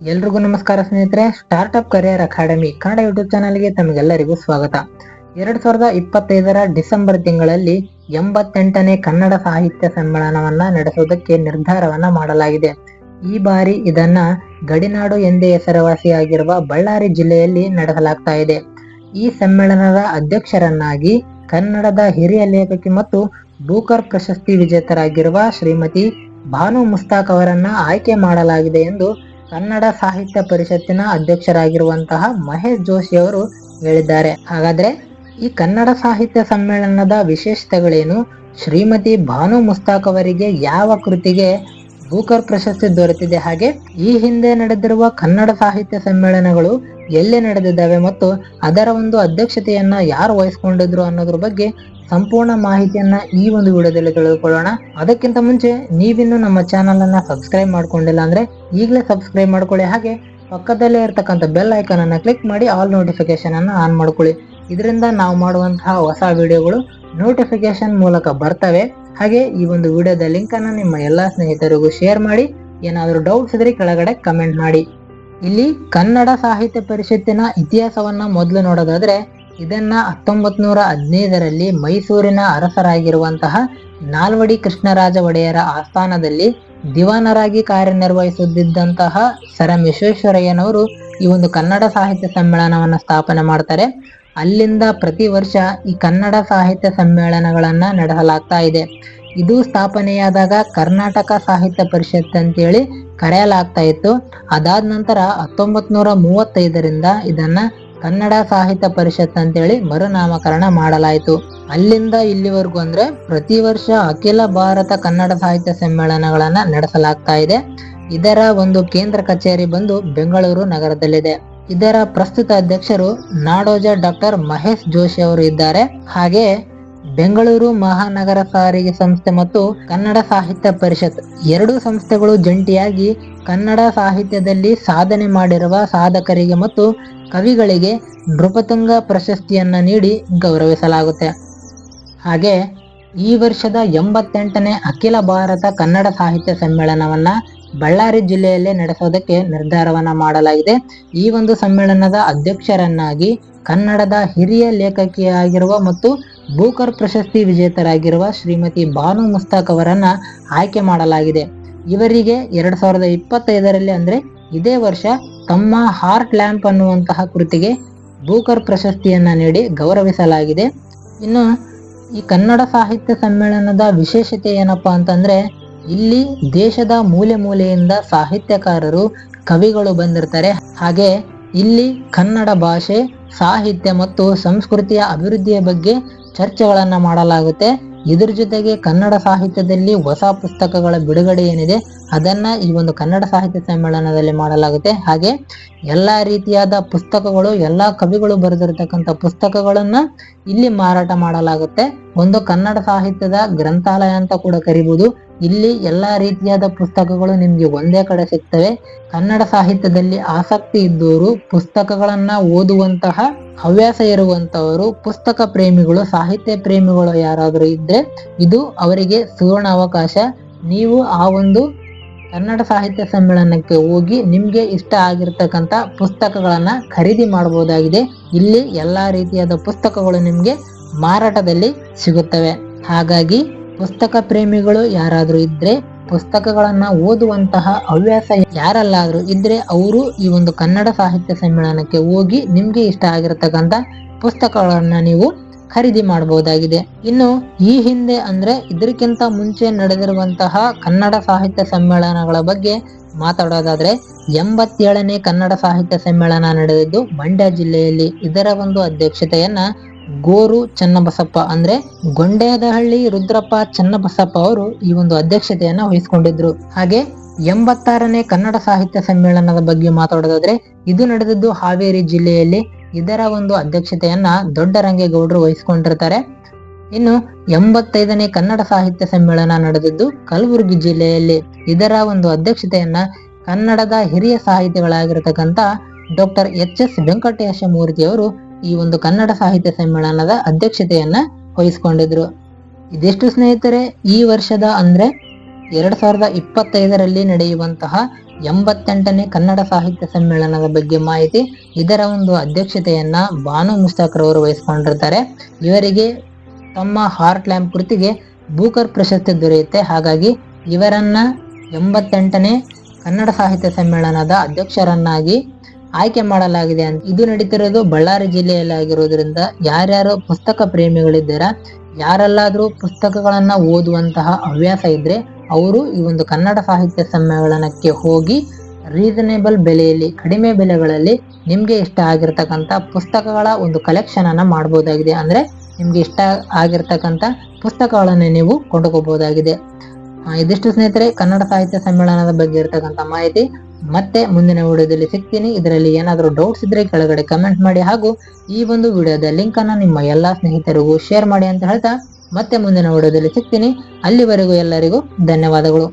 ಎಲ್ರಿಗೂ ನಮಸ್ಕಾರ ಸ್ನೇಹಿತರೆ. Startup career academy Kannada YouTube ಚಾನಲ್ಗೆ ತಮಗೆಲ್ಲರಿಗೂ ಸ್ವಾಗತ. ಎರಡ್ ಸಾವಿರದ ಇಪ್ಪತ್ತೈದರ ಡಿಸೆಂಬರ್ ತಿಂಗಳಲ್ಲಿ ಎಂಬತ್ತೆಂಟನೇ ಕನ್ನಡ ಸಾಹಿತ್ಯ ಸಮ್ಮೇಳನವನ್ನ ನಡೆಸುವುದಕ್ಕೆ ನಿರ್ಧಾರವನ್ನ ಮಾಡಲಾಗಿದೆ. ಈ ಬಾರಿ ಇದನ್ನ ಗಡಿನಾಡು ಎಂದೇ ಹೆಸರುವಾಸಿಯಾಗಿರುವ ಬಳ್ಳಾರಿ ಜಿಲ್ಲೆಯಲ್ಲಿ ನಡೆಸಲಾಗ್ತಾ ಇದೆ. ಈ ಸಮ್ಮೇಳನದ ಅಧ್ಯಕ್ಷರನ್ನಾಗಿ ಕನ್ನಡದ ಹಿರಿಯ ಲೇಖಕಿ ಮತ್ತು ಬೂಕರ್ ಪ್ರಶಸ್ತಿ ವಿಜೇತರಾಗಿರುವ ಶ್ರೀಮತಿ ಭಾನು ಮುಸ್ತಾಕ್ ಅವರನ್ನ ಆಯ್ಕೆ ಮಾಡಲಾಗಿದೆ ಎಂದು ಕನ್ನಡ ಸಾಹಿತ್ಯ ಪರಿಷತ್ತಿನ ಅಧ್ಯಕ್ಷರಾಗಿರುವಂತಹ ಮಹೇಶ್ ಜೋಶಿ ಅವರು ಹೇಳಿದ್ದಾರೆ. ಹಾಗಾದ್ರೆ ಈ ಕನ್ನಡ ಸಾಹಿತ್ಯ ಸಮ್ಮೇಳನದ ವಿಶೇಷತೆಗಳೇನು? ಶ್ರೀಮತಿ ಭಾನು ಮುಸ್ತಾಕ್ ಅವರಿಗೆ ಯಾವ ಕೃತಿಗೆ ಬೂಕರ್ ಪ್ರಶಸ್ತಿ ದೊರೆತಿದೆ ಹಾಗೆ ಈ ಹಿಂದೆ ನಡೆದಿರುವ ಕನ್ನಡ ಸಾಹಿತ್ಯ ಸಮ್ಮೇಳನಗಳು ಎಲ್ಲಿ ನಡೆದಿದ್ದಾವೆ ಮತ್ತು ಅದರ ಒಂದು ಅಧ್ಯಕ್ಷತೆಯನ್ನ ಯಾರು ವಹಿಸ್ಕೊಂಡಿದ್ರು ಅನ್ನೋದ್ರ ಬಗ್ಗೆ ಸಂಪೂರ್ಣ ಮಾಹಿತಿಯನ್ನ ಈ ಒಂದು ವಿಡಿಯೋದಲ್ಲಿ ತಿಳಿದುಕೊಳ್ಳೋಣ. ಅದಕ್ಕಿಂತ ಮುಂಚೆ ನೀವಿನ್ನೂ ನಮ್ಮ ಚಾನಲ್ ಅನ್ನ ಸಬ್ಸ್ಕ್ರೈಬ್ ಮಾಡ್ಕೊಂಡಿಲ್ಲ ಅಂದ್ರೆ ಈಗಲೇ ಸಬ್ಸ್ಕ್ರೈಬ್ ಮಾಡ್ಕೊಳ್ಳಿ. ಹಾಗೆ ಪಕ್ಕದಲ್ಲೇ ಇರತಕ್ಕಂಥ ಬೆಲ್ ಐಕಾನ್ ಅನ್ನ ಕ್ಲಿಕ್ ಮಾಡಿ ಆಲ್ ನೋಟಿಫಿಕೇಶನ್ ಅನ್ನ ಆನ್ ಮಾಡ್ಕೊಳ್ಳಿ. ಇದರಿಂದ ನಾವು ಮಾಡುವಂತಹ ಹೊಸ ವಿಡಿಯೋಗಳು ನೋಟಿಫಿಕೇಶನ್ ಮೂಲಕ ಬರ್ತವೆ. ಹಾಗೆ ಈ ಒಂದು ವಿಡಿಯೋದ ಲಿಂಕ್ ಅನ್ನ ನಿಮ್ಮ ಎಲ್ಲಾ ಸ್ನೇಹಿತರಿಗೂ ಶೇರ್ ಮಾಡಿ. ಏನಾದರೂ ಡೌಟ್ಸ್ ಇದ್ರೆ ಕೆಳಗಡೆ ಕಮೆಂಟ್ ಮಾಡಿ. ಇಲ್ಲಿ ಕನ್ನಡ ಸಾಹಿತ್ಯ ಪರಿಷತ್ತಿನ ಇತಿಹಾಸವನ್ನ ಮೊದಲು ನೋಡೋದಾದ್ರೆ ಇದನ್ನ ಹತ್ತೊಂಬತ್ ನೂರ ಹದಿನೈದರಲ್ಲಿ ಮೈಸೂರಿನ ಅರಸರಾಗಿರುವಂತಹ ನಾಲ್ವಡಿ ಕೃಷ್ಣರಾಜ ಒಡೆಯರ ಆಸ್ಥಾನದಲ್ಲಿ ದಿವಾನರಾಗಿ ಕಾರ್ಯನಿರ್ವಹಿಸುತ್ತಿದ್ದಂತಹ ಸರ್ ವಿಶ್ವೇಶ್ವರಯ್ಯನವರು ಈ ಒಂದು ಕನ್ನಡ ಸಾಹಿತ್ಯ ಸಮ್ಮೇಳನವನ್ನ ಸ್ಥಾಪನೆ ಮಾಡ್ತಾರೆ. ಅಲ್ಲಿಂದ ಪ್ರತಿ ವರ್ಷ ಈ ಕನ್ನಡ ಸಾಹಿತ್ಯ ಸಮ್ಮೇಳನಗಳನ್ನ ನಡೆಸಲಾಗ್ತಾ ಇದೆ. ಇದು ಸ್ಥಾಪನೆಯಾದಾಗ ಕರ್ನಾಟಕ ಸಾಹಿತ್ಯ ಪರಿಷತ್ ಅಂತೇಳಿ ಕರೆಯಲಾಗ್ತಾ ಇತ್ತು. ಅದಾದ ನಂತರ ಹತ್ತೊಂಬತ್ ನೂರ ಮೂವತ್ತೈದರಿಂದ ಇದನ್ನ ಕನ್ನಡ ಸಾಹಿತ್ಯ ಪರಿಷತ್ ಅಂತೇಳಿ ಮರುನಾಮಕರಣ ಮಾಡಲಾಯಿತು. ಅಲ್ಲಿಂದ ಇಲ್ಲಿವರೆಗೂ ಅಂದ್ರೆ ಪ್ರತಿ ವರ್ಷ ಅಖಿಲ ಭಾರತ ಕನ್ನಡ ಸಾಹಿತ್ಯ ಸಮ್ಮೇಳನಗಳನ್ನ ನಡೆಸಲಾಗ್ತಾ ಇದೆ. ಇದರ ಒಂದು ಕೇಂದ್ರ ಕಚೇರಿ ಬಂದು ಬೆಂಗಳೂರು ನಗರದಲ್ಲಿದೆ. ಇದರ ಪ್ರಸ್ತುತ ಅಧ್ಯಕ್ಷರು ನಾಡೋಜ ಡಾಕ್ಟರ್ ಮಹೇಶ್ ಜೋಶಿ ಅವರು ಇದ್ದಾರೆ. ಹಾಗೆ ಬೆಂಗಳೂರು ಮಹಾನಗರ ಸಾರಿಗೆ ಸಂಸ್ಥೆ ಮತ್ತು ಕನ್ನಡ ಸಾಹಿತ್ಯ ಪರಿಷತ್. ಎರಡು ಸಂಸ್ಥೆಗಳು ಜಂಟಿಯಾಗಿ ಕನ್ನಡ ಸಾಹಿತ್ಯದಲ್ಲಿ ಸಾಧನೆ ಮಾಡಿರುವ ಸಾಧಕರಿಗೆ ಮತ್ತು ಕವಿಗಳಿಗೆ ನೃಪತುಂಗ ಪ್ರಶಸ್ತಿಯನ್ನು ನೀಡಿ ಗೌರವಿಸಲಾಗುತ್ತೆ. ಹಾಗೆ ಈ ವರ್ಷದ ಎಂಬತ್ತೆಂಟನೇ ಅಖಿಲ ಭಾರತ ಕನ್ನಡ ಸಾಹಿತ್ಯ ಸಮ್ಮೇಳನವನ್ನು ಬಳ್ಳಾರಿ ಜಿಲ್ಲೆಯಲ್ಲೇ ನಡೆಸೋದಕ್ಕೆ ನಿರ್ಧಾರವನ್ನ ಮಾಡಲಾಗಿದೆ. ಈ ಒಂದು ಸಮ್ಮೇಳನದ ಅಧ್ಯಕ್ಷರನ್ನಾಗಿ ಕನ್ನಡದ ಹಿರಿಯ ಲೇಖಕಿಯಾಗಿರುವ ಮತ್ತು ಬೂಕರ್ ಪ್ರಶಸ್ತಿ ವಿಜೇತರಾಗಿರುವ ಶ್ರೀಮತಿ ಬಾನು ಮುಸ್ತಾಕ್ ಅವರನ್ನ ಆಯ್ಕೆ ಮಾಡಲಾಗಿದೆ. ಇವರಿಗೆ ಎರಡ್ ಸಾವಿರದ ಇಪ್ಪತ್ತೈದರಲ್ಲಿ ಅಂದ್ರೆ ಇದೇ ವರ್ಷ ತಮ್ಮ ಹಾರ್ಟ್ ಲ್ಯಾಂಪ್ ಅನ್ನುವಂತಹ ಕೃತಿಗೆ ಬೂಕರ್ ಪ್ರಶಸ್ತಿಯನ್ನ ನೀಡಿ ಗೌರವಿಸಲಾಗಿದೆ. ಇನ್ನು ಈ ಕನ್ನಡ ಸಾಹಿತ್ಯ ಸಮ್ಮೇಳನದ ವಿಶೇಷತೆ ಏನಪ್ಪಾ ಅಂತಂದ್ರೆ ಇಲ್ಲಿ ದೇಶದ ಮೂಲೆ ಮೂಲೆಯಿಂದ ಸಾಹಿತ್ಯಕಾರರು, ಕವಿಗಳು ಬಂದಿರ್ತಾರೆ. ಹಾಗೆ ಇಲ್ಲಿ ಕನ್ನಡ ಭಾಷೆ, ಸಾಹಿತ್ಯ ಮತ್ತು ಸಂಸ್ಕೃತಿಯ ಅಭಿವೃದ್ಧಿಯ ಬಗ್ಗೆ ಚರ್ಚೆಗಳನ್ನ ಮಾಡಲಾಗುತ್ತೆ. ಇದರ ಜೊತೆಗೆ ಕನ್ನಡ ಸಾಹಿತ್ಯದಲ್ಲಿ ಹೊಸ ಪುಸ್ತಕಗಳ ಬಿಡುಗಡೆ ಏನಿದೆ, ಅದನ್ನ ಈ ಒಂದು ಕನ್ನಡ ಸಾಹಿತ್ಯ ಸಮ್ಮೇಳನದಲ್ಲಿ ಮಾಡಲಾಗುತ್ತೆ. ಹಾಗೆ ಎಲ್ಲಾ ರೀತಿಯಾದ ಪುಸ್ತಕಗಳು, ಎಲ್ಲಾ ಕವಿಗಳು ಬರೆದಿರತಕ್ಕಂಥ ಪುಸ್ತಕಗಳನ್ನ ಇಲ್ಲಿ ಮಾರಾಟ ಮಾಡಲಾಗುತ್ತೆ. ಒಂದು ಕನ್ನಡ ಸಾಹಿತ್ಯದ ಗ್ರಂಥಾಲಯ ಅಂತ ಕೂಡ ಕರಿಬಹುದು ಇಲ್ಲಿ ಎಲ್ಲಾ ರೀತಿಯಾದ ಪುಸ್ತಕಗಳು ನಿಮ್ಗೆ ಒಂದೇ ಕಡೆ ಸಿಗ್ತವೆ. ಕನ್ನಡ ಸಾಹಿತ್ಯದಲ್ಲಿ ಆಸಕ್ತಿ ಇದ್ದವರು ಪುಸ್ತಕಗಳನ್ನ ಓದುವಂತಹ ಹವ್ಯಾಸ ಇರುವಂತವರು ಪುಸ್ತಕ ಪ್ರೇಮಿಗಳು, ಸಾಹಿತ್ಯ ಪ್ರೇಮಿಗಳು ಯಾರಾದರೂ ಇದ್ರೆ ಇದು ಅವರಿಗೆ ಸುವರ್ಣ ಅವಕಾಶ. ನೀವು ಆ ಒಂದು ಕನ್ನಡ ಸಾಹಿತ್ಯ ಸಮ್ಮೇಳನಕ್ಕೆ ಹೋಗಿ ನಿಮ್ಗೆ ಇಷ್ಟ ಆಗಿರ್ತಕ್ಕಂಥ ಪುಸ್ತಕಗಳನ್ನ ಖರೀದಿ ಮಾಡಬಹುದಾಗಿದೆ ಇಲ್ಲಿ ಎಲ್ಲಾ ರೀತಿಯಾದ ಪುಸ್ತಕಗಳು ನಿಮ್ಗೆ ಮಾರಾಟದಲ್ಲಿ ಸಿಗುತ್ತವೆ. ಹಾಗಾಗಿ ಪುಸ್ತಕ ಪ್ರೇಮಿಗಳು ಯಾರಾದರೂ ಇದ್ರೆ ಪುಸ್ತಕಗಳನ್ನ ಓದುವಂತಹ ಹವ್ಯಾಸ ಯಾರಲ್ಲಾದ್ರೂ ಇದ್ರೆ ಅವರು ಈ ಒಂದು ಕನ್ನಡ ಸಾಹಿತ್ಯ ಸಮ್ಮೇಳನಕ್ಕೆ ಹೋಗಿ ನಿಮ್ಗೆ ಇಷ್ಟ ಆಗಿರತಕ್ಕಂತ ಪುಸ್ತಕಗಳನ್ನ ನೀವು ಖರೀದಿ ಮಾಡಬಹುದಾಗಿದೆ. ಇನ್ನು ಈ ಹಿಂದೆ ಅಂದ್ರೆ ಇದಕ್ಕಿಂತ ಮುಂಚೆ ನಡೆದಿರುವಂತಹ ಕನ್ನಡ ಸಾಹಿತ್ಯ ಸಮ್ಮೇಳನಗಳ ಬಗ್ಗೆ ಮಾತಾಡೋದಾದ್ರೆ ಎಂಬತ್ತೇಳನೇ ಕನ್ನಡ ಸಾಹಿತ್ಯ ಸಮ್ಮೇಳನ ನಡೆದಿದ್ದು ಮಂಡ್ಯ ಜಿಲ್ಲೆಯಲ್ಲಿ. ಇದರ ಒಂದು ಅಧ್ಯಕ್ಷತೆಯನ್ನ ಗೋರು ಚನ್ನಬಸಪ್ಪ ಅಂದ್ರೆ ಗೊಂಡೇದಹಳ್ಳಿ ರುದ್ರಪ್ಪ ಚನ್ನಬಸಪ್ಪ ಅವರು ಈ ಒಂದು ಅಧ್ಯಕ್ಷತೆಯನ್ನ ವಹಿಸಿಕೊಂಡಿದ್ರು. ಹಾಗೆ ಎಂಬತ್ತಾರನೇ ಕನ್ನಡ ಸಾಹಿತ್ಯ ಸಮ್ಮೇಳನದ ಬಗ್ಗೆ ಮಾತಾಡೋದಾದ್ರೆ ಇದು ನಡೆದಿದ್ದು ಹಾವೇರಿ ಜಿಲ್ಲೆಯಲ್ಲಿ. ಇದರ ಒಂದು ಅಧ್ಯಕ್ಷತೆಯನ್ನ ದೊಡ್ಡರಂಗೇಗೌಡರು ವಹಿಸಿಕೊಂಡಿರ್ತಾರೆ. ಇನ್ನು ಎಂಬತ್ತೈದನೇ ಕನ್ನಡ ಸಾಹಿತ್ಯ ಸಮ್ಮೇಳನ ನಡೆದಿದ್ದು ಕಲಬುರಗಿ ಜಿಲ್ಲೆಯಲ್ಲಿ. ಇದರ ಒಂದು ಅಧ್ಯಕ್ಷತೆಯನ್ನ ಕನ್ನಡದ ಹಿರಿಯ ಸಾಹಿತಿಗಳಾಗಿರತಕ್ಕಂಥ doctor H S Venkatesha Murthy ಅವರು ಈ ಒಂದು ಕನ್ನಡ ಸಾಹಿತ್ಯ ಸಮ್ಮೇಳನದ ಅಧ್ಯಕ್ಷತೆಯನ್ನ ವಹಿಸಿಕೊಂಡಿದ್ರು. ಇದೆಷ್ಟು ಸ್ನೇಹಿತರೆ, ಈ ವರ್ಷದ ಅಂದ್ರೆ ಎರಡ್ ಸಾವಿರದ ಇಪ್ಪತ್ತೈದರಲ್ಲಿ ನಡೆಯುವಂತಹ ಎಂಬತ್ತೆಂಟನೇ ಕನ್ನಡ ಸಾಹಿತ್ಯ ಸಮ್ಮೇಳನದ ಬಗ್ಗೆ ಮಾಹಿತಿ, ಇದರ ಒಂದು ಅಧ್ಯಕ್ಷತೆಯನ್ನ ಬಾನು ಮುಸ್ತಾಕರ್ ಅವರು ವಹಿಸಿಕೊಂಡಿರ್ತಾರೆ. ಇವರಿಗೆ ತಮ್ಮ ಹಾರ್ಟ್ ಲ್ಯಾಂಪ್ ಕೃತಿಗೆ ಬೂಕರ್ ಪ್ರಶಸ್ತಿ ದೊರೆಯುತ್ತೆ. ಹಾಗಾಗಿ ಇವರನ್ನ ಎಂಬತ್ತೆಂಟನೇ ಕನ್ನಡ ಸಾಹಿತ್ಯ ಸಮ್ಮೇಳನದ ಅಧ್ಯಕ್ಷರನ್ನಾಗಿ ಆಯ್ಕೆ ಮಾಡಲಾಗಿದೆ ಅಂತ. ಇದು ನಡೀತಿರೋದು ಬಳ್ಳಾರಿ ಜಿಲ್ಲೆಯಲ್ಲಿ ಆಗಿರೋದ್ರಿಂದ ಯಾರ್ಯಾರು ಪುಸ್ತಕ ಪ್ರೇಮಿಗಳಿದ್ದೀರಾ, ಯಾರೆಲ್ಲಾದ್ರೂ ಪುಸ್ತಕಗಳನ್ನ ಓದುವಂತಹ ಹವ್ಯಾಸ ಇದ್ರೆ ಅವರು ಈ ಒಂದು ಕನ್ನಡ ಸಾಹಿತ್ಯ ಸಮ್ಮೇಳನಕ್ಕೆ ಹೋಗಿ ರೀಸನೇಬಲ್ ಬೆಲೆಯಲ್ಲಿ, ಕಡಿಮೆ ಬೆಲೆಗಳಲ್ಲಿ ನಿಮ್ಗೆ ಇಷ್ಟ ಆಗಿರ್ತಕ್ಕಂಥ ಪುಸ್ತಕಗಳ ಒಂದು ಕಲೆಕ್ಷನ್ ಅನ್ನ ಮಾಡಬಹುದಾಗಿದೆ ಅಂದ್ರೆ ನಿಮ್ಗೆ ಇಷ್ಟ ಆಗಿರ್ತಕ್ಕಂಥ ಪುಸ್ತಕಗಳನ್ನು ನೀವು ಕೊಂಡುಕೋಬಹುದಾಗಿದೆ ಇದಿಷ್ಟು ಸ್ನೇಹಿತರೆ, ಕನ್ನಡ ಸಾಹಿತ್ಯ ಸಮ್ಮೇಳನದ ಬಗ್ಗೆ ಇರತಕ್ಕಂಥ ಮಾಹಿತಿ. ಮತ್ತೆ ಮುಂದಿನ ವಿಡಿಯೋದಲ್ಲಿ ಸಿಗ್ತೀನಿ. ಇದರಲ್ಲಿ ಏನಾದರೂ ಡೌಟ್ಸ್ ಇದ್ರೆ ಕೆಳಗಡೆ ಕಮೆಂಟ್ ಮಾಡಿ ಹಾಗೂ ಈ ಒಂದು ವಿಡಿಯೋದ ಲಿಂಕ್ ಅನ್ನು ನಿಮ್ಮ ಎಲ್ಲಾ ಸ್ನೇಹಿತರಿಗೂ ಶೇರ್ ಮಾಡಿ ಅಂತ ಹೇಳ್ತಾ ಮತ್ತೆ ಮುಂದಿನ ವಿಡಿಯೋದಲ್ಲಿ ಸಿಗ್ತೀನಿ. ಅಲ್ಲಿವರೆಗೂ ಎಲ್ಲರಿಗೂ ಧನ್ಯವಾದಗಳು.